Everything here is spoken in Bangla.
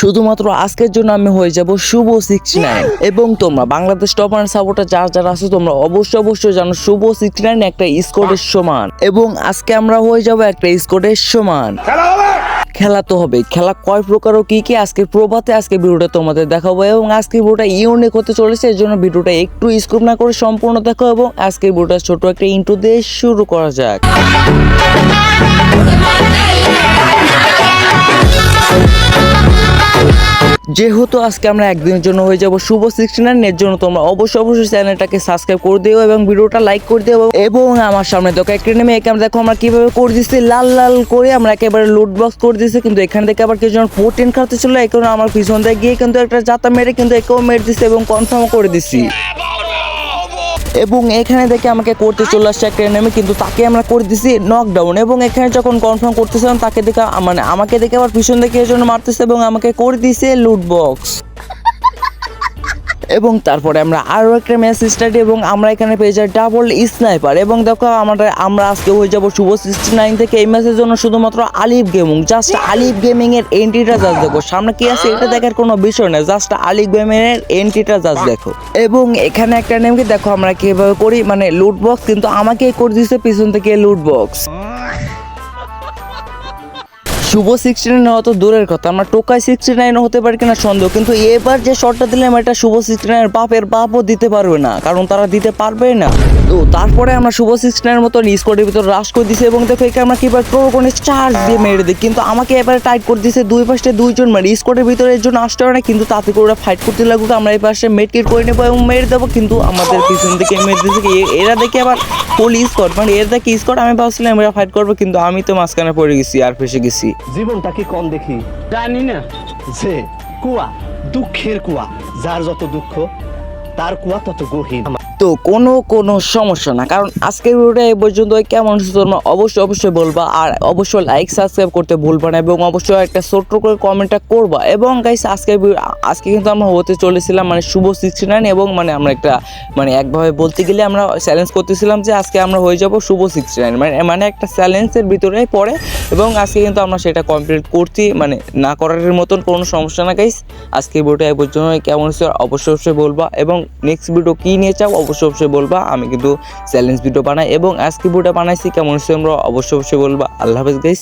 শুধুমাত্র আজকের জন্য আমি হয়ে যাব শুভ সিক্সটি নাইন এবং তোমরা বাংলাদেশ টপ অ্যান্ড সাপোর্টার যারা যারা আছো তোমরা অবশ্যই অবশ্যই জানো শুভ সিক্সটি নাইন একটা স্কোরের সমান। এবং আজকে আমরা হয়ে যাব একটা স্কোরের সমান। খেলা তো হবে। খেলা কয় প্রকার ও কি কি আজকের প্রভাতে আজকে ভিডিওটা তোমাদের দেখাবো এবং আজকের ভিডিওটা ইউনিক হতে চলেছে এর জন্য ভিডিওটা একটু স্কুপ না করে সম্পূর্ণ দেখো এবং আজকের ভিডিওটা ছোট একটা ইন্টু দিয়ে শুরু করা যাক। যেহেতু আজকে আমরা একদিনের জন্য হয়ে যাব শুভ সিক্সটি নাইন এর জন্য, তোমরা অবশ্যই অবশ্যই চ্যানেলটাকে সাবস্ক্রাইব করে দিও এবং ভিডিওটা লাইক করে দিও এবং আমার সামনে দেখো একটা নেমে এখানে দেখো আমরা কীভাবে করে দিচ্ছি লাল লাল করে আমরা একেবারে লুট বক্স করে দিচ্ছি কিন্তু এখানে থেকে আবার কিছু ফোরটিন খাতে ছিল এখন আমার পিছন দিয়ে গিয়ে কিন্তু একটা জাতা মেরে কিন্তু একেও মেরে দিচ্ছে এবং কনফার্মও করে দিচ্ছি এবং এখানে দেখে আমাকে করতে চলে আসছে একটা নেমে কিন্তু তাকে আমরা করে দিছি নকডাউন এবং এখানে যখন কনফার্ম করতেছিলাম তাকে দেখে মানে আমাকে দেখে আবার পিছন দেখে এর জন্য মারতেছে এবং আমাকে করে দিছে লুট বক্স এবং তারপরে আমরা আরও একটা ম্যাচ স্টার্ট এবং আমরা এখানে পেয়ে যাই ডাবল স্নাইপার এবং দেখো আমরা আমরা আজকে হয়ে যাব শুভ সিক্সটি নাইন থেকে এই ম্যাচের জন্য শুধুমাত্র আলিফ গেমিং জাস্ট আলিফ গেমিং এর এন্ট্রিটা জাস্ট দেখো। সামনে কি আছে এটা দেখার কোনো বিষয় না জাস্ট আলিফ গেমিং এর এন্ট্রিটা জাস্ট দেখো। এবং এখানে একটা নেমকে দেখো আমরা কীভাবে করি? মানে লুট বক্স কিন্তু আমাকেই করে দিচ্ছে পিছন থেকে লুট বক্স শুভ সিক্সটি নাইন হওয়া তো দূরের কথা। আমার টোকাই সিক্সটি নাইন হতে পারি কিনা সন্দেহ, কিন্তু এবার যে শটটা দিলাম, এটা শুভ সিক্সটি নাইনের বাপের বাপও দিতে পারবে না, কারণ তারা দিতে পারবে না। তো তারপরে আমরা শুভ সিক্সটি নাইনের মতো স্কোয়াডের ভিতর রাশ করে দিছি এবং দেখো একে আমরা কিবার প্রোকনে চার্জ দিয়ে মেরে দিই। কিন্তু আমাকে এবারে টাইট করে দিছে দুই পাশে দুইজন মানে স্কোয়াডের ভিতরে এর জন্য আসতে না কিন্তু তাতে করে ওরা ফাইট করতে লাগুক। আমরা এই পাশে মেটকিট করে নেব এবং মেরে দেবো কিন্তু আমাদের পিছন থেকে মেরে দিয়েছে কি? এরা দেখে আবার ফুল স্কোয়াড মানে এর দেখে স্কোয়াড আমি ভাবছিলাম এরা ফাইট করব কিন্তু আমি তো মাঝখানে পড়ে গেছি আর ফেসে গেছি। জীবনটা কি কম দেখি। জানি না। যে কুয়া দুঃখের কুয়া যার যত দুঃখ তার কুয়া তত গহীন। তো কোনো কোনো সমস্যা না। কারণ আজকের ভিডিওটা এই পর্যন্ত কেমন তোমরা অবশ্যই অবশ্যই বলবা। আর অবশ্যই লাইক সাবস্ক্রাইব করতে ভুলবা না এবং অবশ্যই একটা ছোট্ট করে কমেন্টটা করবা। এবং গাইস আজকে আজকে কিন্তু আমরা হতে চলেছিলাম মানে শুভ সিক্সটি নাইন এবং মানে আমরা একটা মানে একভাবে বলতে গেলে আমরা চ্যালেঞ্জ করতেছিলাম যে আজকে আমরা হয়ে যাব শুভ সিক্সটি নাইন। মানে মানে একটা চ্যালেঞ্জের ভিতরে পড়ে এবং আজকে কিন্তু আমরা সেটা কমপ্লিট করছি। মানে না করার মতন কোনো সমস্যা না গাইস আজকে ভিডিওটা এই পর্যন্ত কেমন অবশ্যই অবশ্যই বলবা। এবং নেক্সট ভিডিও কী নিয়ে চাও অবশ্যই অবশ্যই বলবা। আমি কিন্তু চ্যালেঞ্জ ভিডিও বানাই এবং আজকে ভিডিওটা বানাইছি। কেমন হচ্ছে আমরা অবশ্যই অবশ্যই বলবা। আল্লাহ হাফেজ গাইস